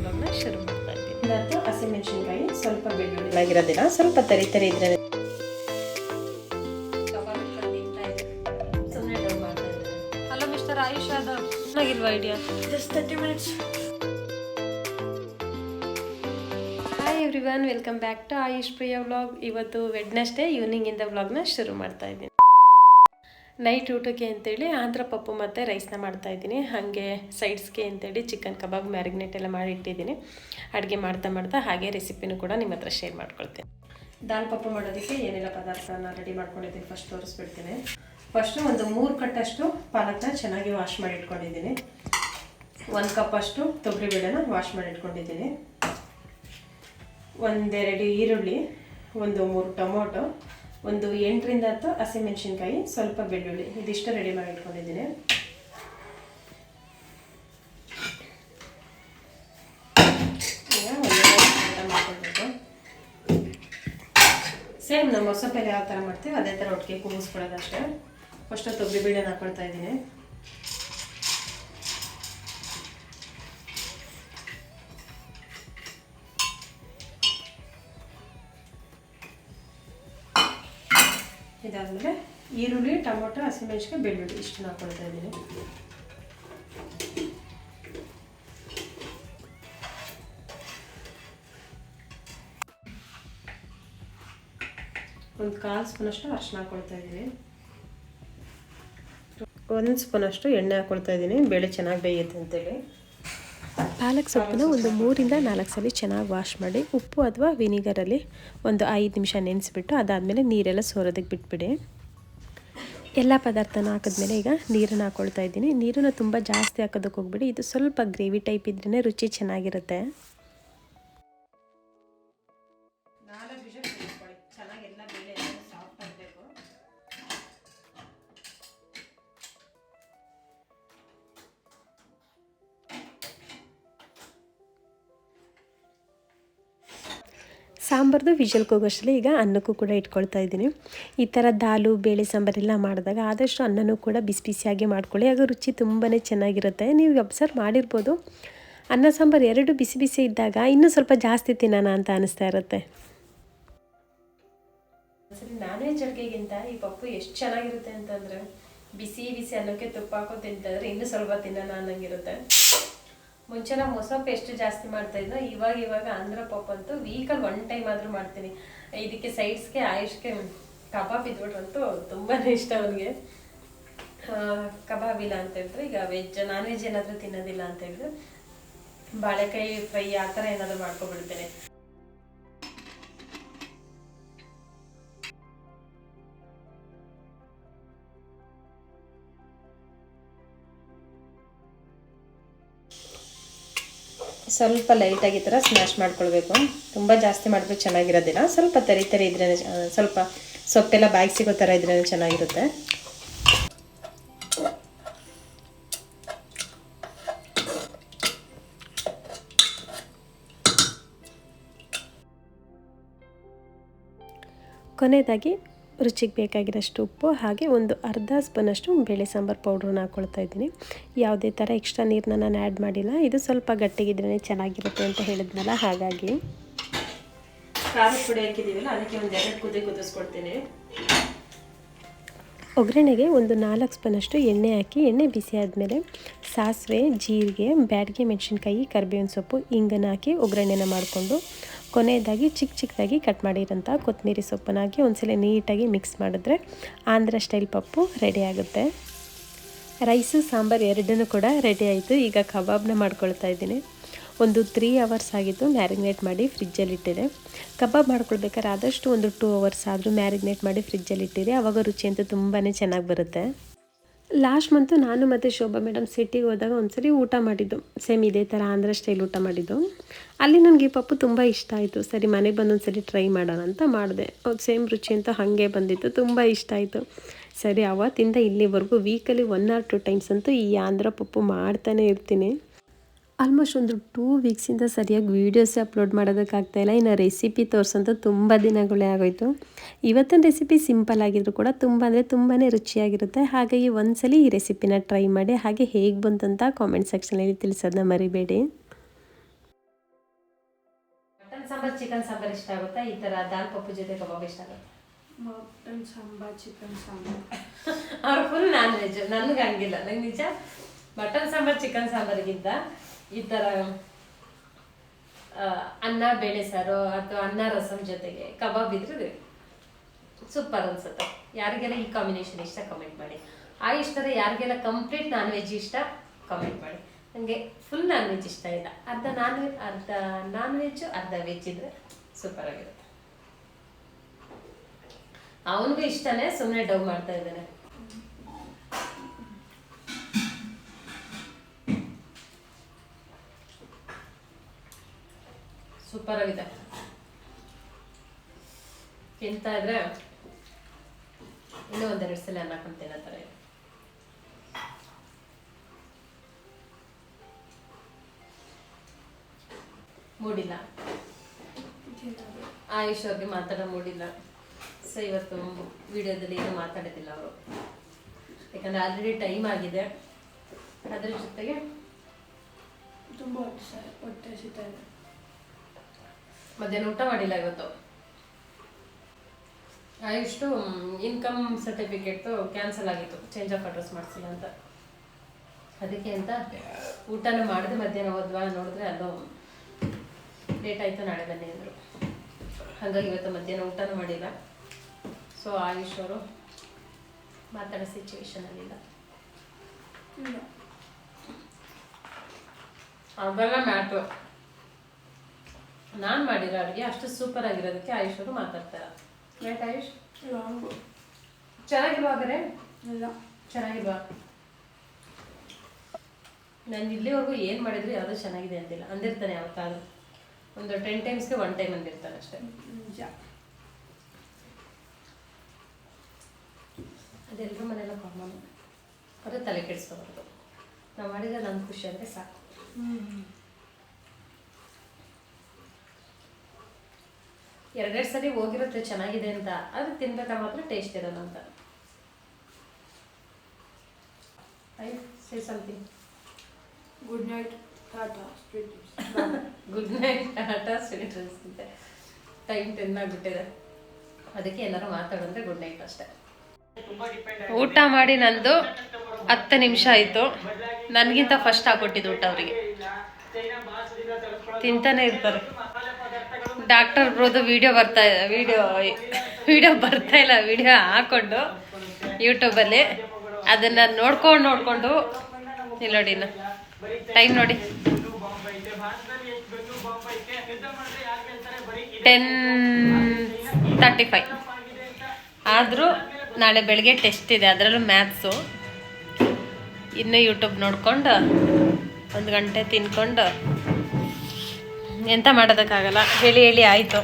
ಬ್ಲಾಗ್ನ ಶುರು ಮಾಡ್ತಾ ಇದ್ದೀನಿ. ಹಸಿಮೆಣಸಿನ್ಕಾಯಿ ಸ್ವಲ್ಪ ಬೆಳ್ಳುಳ್ಳಿ. ಆಗಿರೋದಿಲ್ಲ ಸ್ವಲ್ಪ ತರಿ ತರಿ ಇದ್ರೆ hello mister Ayush Yadav ಚೆನ್ನಾಗಿಲ್ವಾ idea just thirty minutes hi everyone welcome back to Ayush Priya vlog ಇವತ್ತು ವೆಡ್ನೆಸ್ಡೇ ಈವ್ನಿಂಗಿಂದ ವ್ಲಾಗ್ನ ಶುರು ಮಾಡ್ತಾ ಇದ್ದೀನಿ. ನೈಟ್ ಊಟಕ್ಕೆ ಅಂತೇಳಿ ಆಂಧ್ರ ಪಪ್ಪು ಮತ್ತು ರೈಸ್ನ ಮಾಡ್ತಾಯಿದ್ದೀನಿ ಹಾಗೆ ಸೈಡ್ಸ್ಗೆ ಅಂತೇಳಿ ಚಿಕನ್ ಕಬಾಬ್, ಮ್ಯಾರಿನೇಟ್ ಎಲ್ಲ ಮಾಡಿ ಇಟ್ಟಿದ್ದೀನಿ. ಅಡುಗೆ ಮಾಡ್ತಾ ಮಾಡ್ತಾ ಹಾಗೆ ರೆಸಿಪಿನೂ ಕೂಡ ನಿಮ್ಮ ಹತ್ರ ಶೇರ್ ಮಾಡ್ಕೊಳ್ತೀನಿ. ದಾಲ್ ಪಪ್ಪು ಮಾಡೋದಕ್ಕೆ ಏನೆಲ್ಲ ಪದಾರ್ಥನ ರೆಡಿ ಮಾಡ್ಕೊಂಡಿದ್ದೀನಿ ಫಸ್ಟ್ ತೋರಿಸ್ಬಿಡ್ತೀನಿ. ಫಸ್ಟು ಒಂದು ಮೂರು ಕಟ್ಟಷ್ಟು ಪಾಲಕ್ನ ಚೆನ್ನಾಗಿ ವಾಶ್ ಮಾಡಿ ಇಟ್ಕೊಂಡಿದ್ದೀನಿ. ಒಂದು ಕಪ್ಪಷ್ಟು ತೊಗರಿಬೇಳೆನ ವಾಶ್ ಮಾಡಿ ಇಟ್ಕೊಂಡಿದ್ದೀನಿ. ಒಂದೆರಡು ಈರುಳ್ಳಿ, ಒಂದು ಮೂರು ಟೊಮೊಟೊ ಒಂದು ಎಂಟರಿಂದ ಹತ್ತು ಹಸಿಮೆಣಸಿನ್ಕಾಯಿ ಸ್ವಲ್ಪ ಬೆಳ್ಳುಳ್ಳಿ, ಇದಿಷ್ಟು ರೆಡಿ ಮಾಡಿ ಇಟ್ಕೊಂಡಿದ್ದೀನಿ ಸೇಮ್ ನಮ್ಮ ಮೊಸಪ್ಪೆಲ್ಲ ಯಾವ ಥರ ಮಾಡ್ತೀವಿ ಅದೇ ಥರ ಒಟ್ಟಿಗೆ ಕೂಗಿಸ್ಕೊಳ್ಳೋದಷ್ಟೇ ಫಸ್ಟು ತೊಗರಿಬೇಳೆನ ಹಾಕೊಳ್ತಾ ಇದ್ದೀನಿ. ಇದಾದಮೇಲೆ ಈರುಳ್ಳಿ, ಟೊಮೊಟೊ ಹಸಿಮೆಣಸಿನ್ಕಾಯಿ ಬೆಳ್ಳುಳ್ಳಿ ಇಷ್ಟು ಹಾಕ್ಕೊಳ್ತಾ ಇದ್ದೀನಿ. ಒಂದು ಕಾಲು ಸ್ಪೂನಷ್ಟು ಅರಿಶಿನ ಹಾಕೊಳ್ತಾ ಇದ್ದೀನಿ. ಒಂದು ಸ್ಪೂನಷ್ಟು ಎಣ್ಣೆ ಹಾಕ್ಕೊಳ್ತಾ ಇದ್ದೀನಿ. ಬೇಳೆ ಚೆನ್ನಾಗಿ ಬೇಯುತ್ತೆ ಅಂತೇಳಿ. ಪಾಲಕ್ ಸೊಪ್ಪನ್ನು ಒಂದು ಮೂರಿಂದ ನಾಲ್ಕು ಸಲ ಚೆನ್ನಾಗಿ ವಾಶ್ ಮಾಡಿ, ಉಪ್ಪು ಅಥವಾ ವಿನಿಗರಲ್ಲಿ ಒಂದು ಐದು ನಿಮಿಷ ನೆನೆಸಿಬಿಟ್ಟು ಅದಾದಮೇಲೆ ನೀರೆಲ್ಲ ಸೋರೋದಕ್ಕೆ ಬಿಟ್ಬಿಡಿ. ಎಲ್ಲ ಪದಾರ್ಥನ ಹಾಕಿದ್ಮೇಲೆ ಈಗ ನೀರನ್ನು ಹಾಕ್ಕೊಳ್ತಾ ಇದ್ದೀನಿ. ನೀರನ್ನು ತುಂಬ ಜಾಸ್ತಿ ಹಾಕೋದಕ್ಕೆ ಹೋಗ್ಬಿಡಿ. ಇದು ಸ್ವಲ್ಪ ಗ್ರೇವಿ ಟೈಪ್ ಇದ್ರೇ ರುಚಿ ಚೆನ್ನಾಗಿರುತ್ತೆ. ಸಾಂಬಾರ್ದು ವಿಷಲ್ ಈಗ ಅನ್ನಕ್ಕೂ ಕೂಡ ಇಟ್ಕೊಳ್ತಾ ಇದ್ದೀನಿ. ಈ ಥರ ದಾಲು, ಬೇಳೆ ಸಾಂಬಾರೆಲ್ಲ ಮಾಡಿದಾಗ ಆದಷ್ಟು ಅನ್ನನೂ ಕೂಡ ಬಿಸಿ ಬಿಸಿಯಾಗಿ ಮಾಡ್ಕೊಳ್ಳಿ. ಆಗ ರುಚಿ ತುಂಬಾ ಚೆನ್ನಾಗಿರುತ್ತೆ. ನೀವು ಅಬ್ಸರ್ವ್ ಮಾಡಿರ್ಬೋದು. ಅನ್ನ, ಸಾಂಬಾರು ಎರಡು ಬಿಸಿ ಬಿಸಿ ಇದ್ದಾಗ ಇನ್ನೂ ಸ್ವಲ್ಪ ಜಾಸ್ತಿ ತಿನ್ನೋಣ ಅಂತ ಅನಿಸ್ತಾ ಇರುತ್ತೆ. ಸರಿ ನಾನ್ ವೆಜ್ ಅಡುಗೆಗಿಂತ ಈ ಪಪ್ಪು ಎಷ್ಟು ಚೆನ್ನಾಗಿರುತ್ತೆ ಅಂತಂದ್ರೆ ಬಿಸಿ ಬಿಸಿ ಅನ್ನಕ್ಕೆ ತುಪ್ಪ ಹಾಕೋ ತಿಂತಂದ್ರೆ ಇನ್ನೂ ಸ್ವಲ್ಪ ತಿನ್ನೋಣ ಅನ್ನಂಗಿರುತ್ತೆ. ಮುಂಚೆ ನಾವು ಹೊಸ ಎಷ್ಟು ಜಾಸ್ತಿ ಮಾಡ್ತಾ ಇದ್ದೋ ಇವಾಗ ಇವಾಗ ಆಂಧ್ರ ಪಾಪ್ ಅಂತೂ ವೀಕಲ್ಲಿ ಒನ್ ಟೈಮ್ ಆದರೂ ಮಾಡ್ತೀನಿ. ಇದಕ್ಕೆ ಸೈಡ್ಸ್ಗೆ ಆಯುಷ್ಗೆ ಕಬಾಬ್ ಇದ್ಬಿಟ್ರಂತೂ ತುಂಬಾ ಇಷ್ಟ ಅವನಿಗೆ. ಕಬಾಬ್ ಇಲ್ಲ ಅಂತ ಹೇಳಿದ್ರೆ ಈಗ ವೆಜ್ ನಾನ್ ವೆಜ್ ಏನಾದರೂ ತಿನ್ನೋದಿಲ್ಲ ಅಂತ ಹೇಳಿದ್ರೆ ಬಾಳೆಕಾಯಿ ಫ್ರೈ ಆ ಥರ ಏನಾದರೂ ಮಾಡ್ಕೊಬಿಡ್ತೇನೆ. ಸ್ವಲ್ಪ ಲೈಟಾಗಿ ಈ ಥರ ಸ್ಮ್ಯಾಶ್ ಮಾಡ್ಕೊಳ್ಬೇಕು. ತುಂಬ ಜಾಸ್ತಿ ಮಾಡಿದ್ರೆ ಚೆನ್ನಾಗಿರೋದಿಲ್ಲ. ಸ್ವಲ್ಪ ತರಿ ತರಿ ಇದ್ರೇ ಸ್ವಲ್ಪ ಸೊಪ್ಪೆಲ್ಲ ಬ್ಯಾಗ್ ಸಿಗೋ ಥರ ಇದ್ರೇ ಚೆನ್ನಾಗಿರುತ್ತೆ. ಕೊನೆಯದಾಗಿ ರುಚಿಗೆ ಬೇಕಾಗಿರೋಷ್ಟು ಉಪ್ಪು ಹಾಗೆ ಒಂದು ಅರ್ಧ ಸ್ಪೂನಷ್ಟು ಬೇಳೆ ಸಾಂಬಾರು ಪೌಡ್ರನ್ನ ಹಾಕ್ಕೊಳ್ತಾ ಇದ್ದೀನಿ. ಯಾವುದೇ ಥರ ಎಕ್ಸ್ಟ್ರಾ ನೀರನ್ನ ನಾನು ಆ್ಯಡ್ ಮಾಡಿಲ್ಲ. ಇದು ಸ್ವಲ್ಪ ಗಟ್ಟಿಗಿದ್ರೇ ಚೆನ್ನಾಗಿರುತ್ತೆ ಅಂತ ಹೇಳಿದ್ನಲ್ಲ ಹಾಗಾಗಿ. ಖಾರದ ಪುಡಿ ಹಾಕಿದ್ದೀವಲ್ಲ ಅದಕ್ಕೆ ಒಂದು ಎರಡು ಕುದಿ ಕುದಿಸ್ಕೊಡ್ತೀನಿ. ಒಗ್ಗರಣೆಗೆ ಒಂದು ನಾಲ್ಕು ಸ್ಪೂನಷ್ಟು ಎಣ್ಣೆ ಹಾಕಿ ಎಣ್ಣೆ ಬಿಸಿ ಆದಮೇಲೆ ಸಾಸಿವೆ ಜೀರಿಗೆ ಬ್ಯಾಡಗೆ ಮೆಣಸಿನ್ಕಾಯಿ ಕರಿಬೇವಿನ ಸೊಪ್ಪು ಹಿಂಗನ್ನು ಹಾಕಿ ಒಗ್ಗರಣೆನ ಮಾಡಿಕೊಂಡು ಕೊನೆಯದಾಗಿ ಚಿಕ್ಕ ಚಿಕ್ಕದಾಗಿ ಕಟ್ ಮಾಡಿರೋಂಥ ಕೊತ್ತಂಬರಿ ಸೊಪ್ಪನ್ನ ಹಾಕಿ ಒಂದ್ಸಲ ನೀಟಾಗಿ ಮಿಕ್ಸ್ ಮಾಡಿದ್ರೆ ಆಂಧ್ರ ಸ್ಟೈಲ್ ಪಪ್ಪು ರೆಡಿ ಆಗುತ್ತೆ. ರೈಸು ಸಾಂಬಾರು ಎರಡನ್ನೂ ಕೂಡ ರೆಡಿ ಆಯಿತು. ಈಗ ಕಬಾಬ್ನ ಮಾಡ್ಕೊಳ್ತಾ ಇದ್ದೀನಿ. ಒಂದು ತ್ರೀ ಅವರ್ಸ್ ಆಗಿತ್ತು ಮ್ಯಾರಿನೇಟ್ ಮಾಡಿ ಫ್ರಿಜ್ಜಲ್ಲಿ ಇಟ್ಟಿದೆ. ಕಬಾಬ್ ಮಾಡ್ಕೊಳ್ಬೇಕಾದ್ರೆ ಆದಷ್ಟು ಒಂದು ಟೂ ಅವರ್ಸ್ ಆದರೂ ಮ್ಯಾರಿನೇಟ್ ಮಾಡಿ ಫ್ರಿಜ್ಜಲ್ಲಿ ಇಟ್ಟಿದೆ. ಆವಾಗ ರುಚಿ ಅಂತೂ ತುಂಬಾ ಚೆನ್ನಾಗಿ ಬರುತ್ತೆ. ಲಾಸ್ಟ್ ಮಂತು ನಾನು ಮತ್ತು ಶೋಭಾ ಮೇಡಮ್ ಸಿಟಿಗೆ ಹೋದಾಗ ಒಂದ್ಸರಿ ಊಟ ಮಾಡಿದ್ದು. ಸೇಮ್ ಇದೇ ಥರ ಆಂಧ್ರ ಸ್ಟೈಲ್ ಊಟ ಮಾಡಿದ್ದು. ಅಲ್ಲಿ ನನಗೆ ಈ ಪಪ್ಪು ತುಂಬ ಇಷ್ಟ ಆಯಿತು. ಸರಿ, ಮನೆಗೆ ಬಂದು ಒಂದ್ಸರಿ ಟ್ರೈ ಮಾಡೋಣ ಅಂತ ಮಾಡಿದೆ. ಅದು ಸೇಮ್ ರುಚಿ ಅಂತ ಹಾಗೆ ಬಂದಿತ್ತು. ತುಂಬ ಇಷ್ಟ ಆಯಿತು. ಸರಿ, ಅವತ್ತಿಂದ ಇಲ್ಲಿವರೆಗೂ ವೀಕಲ್ಲಿ ಒನ್ ಆರ್ ಟು ಟೈಮ್ಸ್ ಅಂತೂ ಈ ಆಂಧ್ರ ಪಪ್ಪು ಮಾಡ್ತಾನೆ ಇರ್ತೀನಿ. ಆಲ್ಮೋಸ್ಟ್ ಒಂದು ಟೂ ವೀಕ್ಸಿಂದ ಸರಿಯಾಗಿ ವೀಡಿಯೋಸೇ ಅಪ್ಲೋಡ್ ಮಾಡೋದಕ್ಕಾಗ್ತಾಯಿಲ್ಲ ಇನ್ನು ರೆಸಿಪಿ ತೋರಿಸಂತ ತುಂಬ ದಿನಗಳೇ ಆಗೋಯಿತು. ಇವತ್ತಿನ ರೆಸಿಪಿ ಸಿಂಪಲ್ ಆಗಿದ್ರು ಕೂಡ ತುಂಬ ಅಂದರೆ ತುಂಬಾ ರುಚಿಯಾಗಿರುತ್ತೆ. ಹಾಗಾಗಿ ಒಂದ್ಸಲಿ ಈ ರೆಸಿಪಿನ ಟ್ರೈ ಮಾಡಿ ಹಾಗೆ ಹೇಗೆ ಬಂತಂತ ಕಾಮೆಂಟ್ ಸೆಕ್ಷನಲ್ಲಿ ತಿಳಿಸೋದನ್ನ ಮರಿಬೇಡಿ. ಸಾಂಬಾರ್ ಚಿಕನ್ ಸಾಂಬಾರ್ ಇಷ್ಟ ಆಗುತ್ತಾ? ಈ ತರ ದಾಲ್ ಪಪ್ಪು ಜೊತೆ ಕಬಾಬ್ ಇಷ್ಟ ಆಗುತ್ತೆ? Mutton sambar chicken sambar. ಅವ್ರ ಫುಲ್ ನಾನ್ ವೆಜ್ ನನ್ಗೆ ಹಂಗಿಲ್ಲ ನಂಗೆ ನಿಜ ಮಟನ್ ಸಾಂಬಾರ್ ಚಿಕನ್ ಸಾಂಬಾರಿಗಿಂತ ಈ ಥರ ಅನ್ನ ಬೇಳೆ ಸಾರು ಅಥವಾ ಅನ್ನ ರಸಂ ಜೊತೆಗೆ ಕಬಾಬ್ ಇದ್ರೆ ಸೂಪರ್ ಅನ್ಸುತ್ತೆ. ಯಾರಿಗೆಲ್ಲ ಈ ಕಾಂಬಿನೇಷನ್ ಇಷ್ಟ ಕಮೆಂಟ್ ಮಾಡಿ. ಆ ಇಷ್ಟರ ಯಾರಿಗೆಲ್ಲ ಕಂಪ್ಲೀಟ್ ನಾನ್ ವೆಜ್ ಇಷ್ಟ ಕಮೆಂಟ್ ಮಾಡಿ. ನನಗೆ ಫುಲ್ ನಾನ್ ವೆಜ್ ಇಷ್ಟ ಇಲ್ಲ. ಅರ್ಧ ನಾನ್ ವೆಜ್ ಅರ್ಧ ನಾನ್ ವೆಜ್ ಅರ್ಧ ವೆಜ್ ಇದ್ರೆ ಸೂಪರ್ ಆಗಿರುತ್ತೆ. ಅವನಿಗೂ ಇಷ್ಟನೇ ಸುಮ್ಮನೆ ಡವ್ ಮಾಡ್ತಾ ಇದ್ದಾನೆ. ಸೂಪರ್ ಆಗಿದೆ. ತಿಂತಾ ಇದ್ರೆ ಇನ್ನೂ ಒಂದೆರಡು ಸಲ ಅನ್ನ ಹಾಕೊಂತೀನಿ ಥರ ಮೂಡಿಲ್ಲ. ಆಯುಷ್ ಅವ್ರಿಗೆ ಮಾತಾಡೋ ಮೂಡಿಲ್ಲ. ಸೊ ಇವತ್ತು ವಿಡಿಯೋದಲ್ಲಿ ಏನು ಮಾತಾಡೋದಿಲ್ಲ ಅವರು. ಯಾಕಂದ್ರೆ ಆಲ್ರೆಡಿ ಟೈಮ್ ಆಗಿದೆ. ಅದ್ರ ಜೊತೆಗೆ ತುಂಬ ಹೊಟ್ಟೆ ಹೊಟ್ಟೆ ಇದೆ. ಮಧ್ಯಾಹ್ನ ಊಟ ಮಾಡಿಲ್ಲ ಇವತ್ತು. ಇಷ್ಟು ಇನ್ಕಮ್ ಸರ್ಟಿಫಿಕೇಟ್ ಕ್ಯಾನ್ಸಲ್ ಆಗಿತ್ತು. ಚೇಂಜ್ ಆಫ್ ಅಡ್ರೆಸ್ ಮಾಡಿಸಿಲ್ಲ ಅಂತ. ಅದಕ್ಕೆ ಅಂತ ಊಟನೂ ಮಾಡಿದೆ ಮಧ್ಯಾಹ್ನ ಹೋದ್ವಾ ನೋಡಿದ್ರೆ ಅಲ್ಲೋ ಲೇಟ್ ಆಯಿತು ನಾಳೆ ಬನ್ನಿ ಅಂದರು. ಹಾಗಾಗಿ ಇವತ್ತು ಮಧ್ಯಾಹ್ನ ಊಟನೂ ಮಾಡಿಲ್ಲ. ಸೊ ಆಯುಷ್ ಅವರು ಮಾತಾಡೋ ಸಿಚುವೇಶನಲ್ಲಿಲ್ಲ ಅವೆಲ್ಲ ಮ್ಯಾಟ್ರು. ನಾನು ಮಾಡಿರೋ ಅಡುಗೆ ಅಷ್ಟು ಸೂಪರ್ ಆಗಿರೋದಕ್ಕೆ ಆಯುಷ್ ಅವರು ಮಾತಾಡ್ತಾರೆ. ರೈಟ್ ಆಯುಷ್? ಲಾಂಗು ಚೆನ್ನಾಗಿಲ್ವಾ ಹಾಗಾದ್ರೆ? ಇಲ್ಲ. ಚೆನ್ನಾಗಿಲ್ವಾ? ನಾನು ಇಲ್ಲಿವರೆಗೂ ಏನು ಮಾಡಿದ್ರು ಯಾವುದೂ ಚೆನ್ನಾಗಿದೆ ಅಂತಿಲ್ಲ ಅಂದಿರ್ತಾನೆ ಯಾವತ್ತಾದ್ರೂ. ಒಂದು ಟೆನ್ ಟೈಮ್ಸ್ಗೆ ಒನ್ ಟೈಮ್ ಅಂದಿರ್ತಾನೆ ಅಷ್ಟೇ. ನಿಜ. ಅದೆಲ್ಲರೂ ಮನೆಯಲ್ಲ ಕಾಮನ್ ಅದು ತಲೆ ಕೆಡಿಸ್ಕೋಬಾರ್ದು. ನಾವು ಮಾಡಿದ್ರೆ ನನ್ನ ಖುಷಿ ಅಂದರೆ ಸಾಕು. ಎರಡೆರಡು ಸರಿ ಹೋಗಿರುತ್ತೆ ಚೆನ್ನಾಗಿದೆ ಅಂತ. ಅದು ತಿನ್ಬೇಕಾ ಮಾತ್ರ ಟೇಸ್ಟ್ ಇರೋಲ್ಲ ಅಂತ. I say something good night tata sweet good night tata sweet ಅನಿಸುತ್ತೆ ಟೈಮ್ ಟೆನ್ ಆಗಿಬಿಟ್ಟಿದೆ. ಅದಕ್ಕೆ ಏನಾರು ಮಾತಾಡಿದ್ರೆ ಗುಡ್ ನೈಟ್ ಅಷ್ಟೇ. ಊಟ ಮಾಡಿ ನಂದು ಹತ್ತು ನಿಮಿಷ ಆಯಿತು. ನನಗಿಂತ ಫಸ್ಟ್ ಹಾಕೊಟ್ಟಿದ್ದು ಊಟ ಅವರಿಗೆ. ತಿಂತಾನೆ ಇರ್ತಾರೆ. ಡಾಕ್ಟರ್ ಬ್ರೋದು ವಿಡಿಯೋ ಬರ್ತಾ ವಿಡಿಯೋ ವಿಡಿಯೋ ಬರ್ತಾ ಇಲ್ಲ. ವಿಡಿಯೋ ಹಾಕೊಂಡು ಯೂಟ್ಯೂಬಲ್ಲಿ ಅದನ್ನ ನೋಡ್ಕೊಂಡು ನೋಡ್ಕೊಂಡು ಇಲ್ಲಿ ನೋಡಿ ಟೈಮ್ ನೋಡಿ. ಟೆನ್ ತರ್ಟಿ ಫೈವ್ ಆದರೂ ನಾಳೆ ಬೆಳಿಗ್ಗೆ ಟೆಸ್ಟ್ ಇದೆ. ಅದರಲ್ಲೂ ಮ್ಯಾಥ್ಸು ಇನ್ನೂ ಯೂಟ್ಯೂಬ್ ನೋಡ್ಕೊಂಡು ಒಂದು ಗಂಟೆ ತಿನ್ಕೊಂಡು ಎಂತ ಮಾಡೋದಕ್ಕಾಗಲ್ಲ. ಹೇಳಿ ಹೇಳಿ, ಆಯಿತು.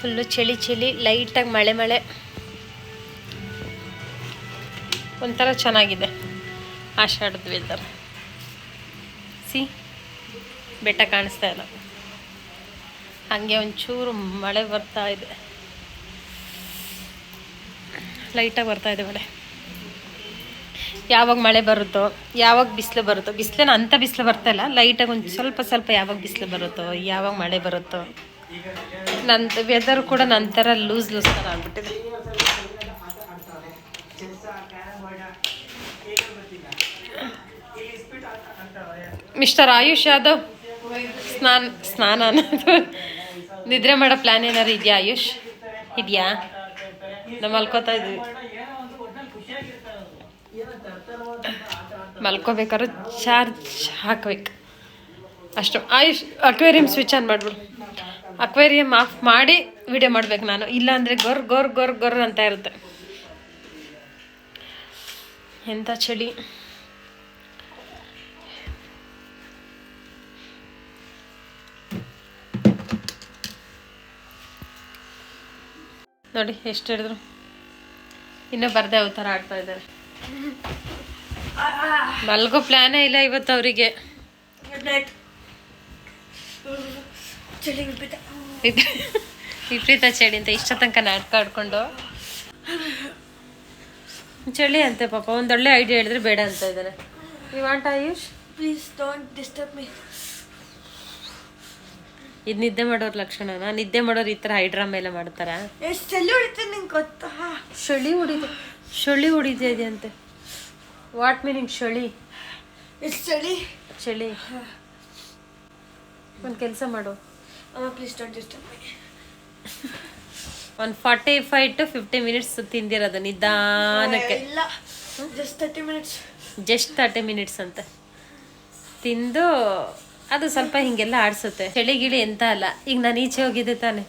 ಫುಲ್ಲು ಚಳಿ ಚಳಿ ಲೈಟಾಗಿ ಮಳೆ ಮಳೆ. ಒಂಥರ ಚೆನ್ನಾಗಿದೆ ಆಷಾಢದ ವೆದರ್ ಸಿ ಬೆಟ್ಟ ಕಾಣಿಸ್ತಾ ಇಲ್ಲ. ಹಾಗೆ ಒಂಚೂರು ಮಳೆ ಬರ್ತಾ ಇದೆ. ಲೈಟಾಗಿ ಬರ್ತಾ ಇದೆ ಮಳೆ. ಯಾವಾಗ ಮಳೆ ಬರುತ್ತೋ, ಯಾವಾಗ ಬಿಸಿಲು ಬರುತ್ತೋ, ಬಿಸಿಲೇನು ಅಂಥ ಬಿಸಿಲು ಬರ್ತಾಯಿಲ್ಲ ಲೈಟಾಗಿ ಒಂದು ಸ್ವಲ್ಪ ಸ್ವಲ್ಪ ಯಾವಾಗ ಬಿಸಿಲು ಬರುತ್ತೋ, ಯಾವಾಗ ಮಳೆ ಬರುತ್ತೋ. ನನ್ನ ವೆದರ್ ಕೂಡ ನನ್ನ ಥರ ಲೂಸ್ ಲೂಸ್ ಥರ ಆಗ್ಬಿಟ್ಟಿದೆ. ಮಿಸ್ಟರ್ ಆಯುಷ್ ಯಾದವ್, ಸ್ನಾನ ಸ್ನಾನ ಅನ್ನೋದು. ನಿದ್ರೆ ಮಾಡೋ ಪ್ಲ್ಯಾನ್ ಏನಾರು ಇದೆಯಾ ಆಯುಷ್? ಇದೆಯಾ? ನಾವು ಮಲ್ಕೋತಾ ಇದ್ವಿ. ಮಲ್ಕೋಬೇಕಾದ್ರೆ ಚಾರ್ಜ್ ಹಾಕ್ಬೇಕು. ಅಷ್ಟು ಆಯುಷ್, ಅಕ್ವೇರಿಯಂ ಸ್ವಿಚ್ ಆನ್ ಮಾಡ್ಬಿಡು. ಅಕ್ವೇರಿಯಂ ಆಫ್ ಮಾಡಿ ವಿಡಿಯೋ ಮಾಡ್ಬೇಕು ನಾನು. ಇಲ್ಲಾಂದರೆ ಗೊರ್ ಗೊರ್ ಗೊರ್ ಗೊರ್ ಅಂತ ಇರುತ್ತೆ. ಎಂಥ ಚಳಿ. ನೋಡಿ, ಎಷ್ಟು ಹಿಡಿದ್ರು ಇನ್ನೂ ಬರ್ದೆ ಥರ ಆಡ್ತಾ ಇದ್ದಾರೆ. ಮಲ್ಗೋ ಪ್ಲಾನೇ ಇಲ್ಲ ಇವತ್ತು ಅವರಿಗೆ. ವಿಪರೀತ ಚಳಿ ಅಂತ ಇಷ್ಟ ತನಕ ನಾಟಕ ಆಡ್ಕೊಂಡು. ಚಳಿ ಅಂತೆ ಪಾಪ ಒಂದೊಳ್ಳೆ ಐಡಿಯಾ ಹೇಳಿದ್ರೆ ಬೇಡ ಅಂತ ಇದ್ದಾರೆ ಈ want Ayush? Please don't disturb me ಇದು ನಿದ್ದೆ ಮಾಡೋರ್ ಲಕ್ಷಣನ? ನಿದ್ದೆ ಮಾಡೋರು ಈ ಥರ ಹೈಡ್ರಾ ಮೇಲೆ ಮಾಡ್ತಾರ? ಎಷ್ಟು ಚಳಿ ಹೊಡಿತೀನಿ ನಿಂಗೆ ಗೊತ್ತಾ? ಚಳಿ ಹೊಡಿದೆ. ಚಳಿ ಹೊಡಿತಾ ಇದೆಯಂತೆ. ವಾಟ್ ಮೀನಿಂಗ್ ಚಳಿ? ಇಟ್ಸ್ ಚಳಿ. ಚಳಿ. ಒಂದು ಕೆಲಸ ಮಾಡು. ಪ್ಲೀಸ್ ಡೋಂಟ್ ಡಿಸ್ಟರ್ಬ್ ಮೀ ಒಂದು forty five to fifty minutes ತಿಂದಿರೋದು ನಿಧಾನಕ್ಕೆ. ಇಲ್ಲ. Just thirty minutes just thirty minutes ಅಂತ. ತಿಂದು ಅದು ಸ್ವಲ್ಪ ಹಿಂಗೆಲ್ಲ ಆಡಿಸುತ್ತೆ. ಚಳಿ ಗಿಳಿ ಎಂತ ಅಲ್ಲ. ಈಗ ನಾನು ಈಚೆ ಹೋಗಿದ್ದೆ ತಾನೆ.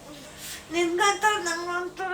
ನಿನ್ಗಂತ ನಂಗಂತರ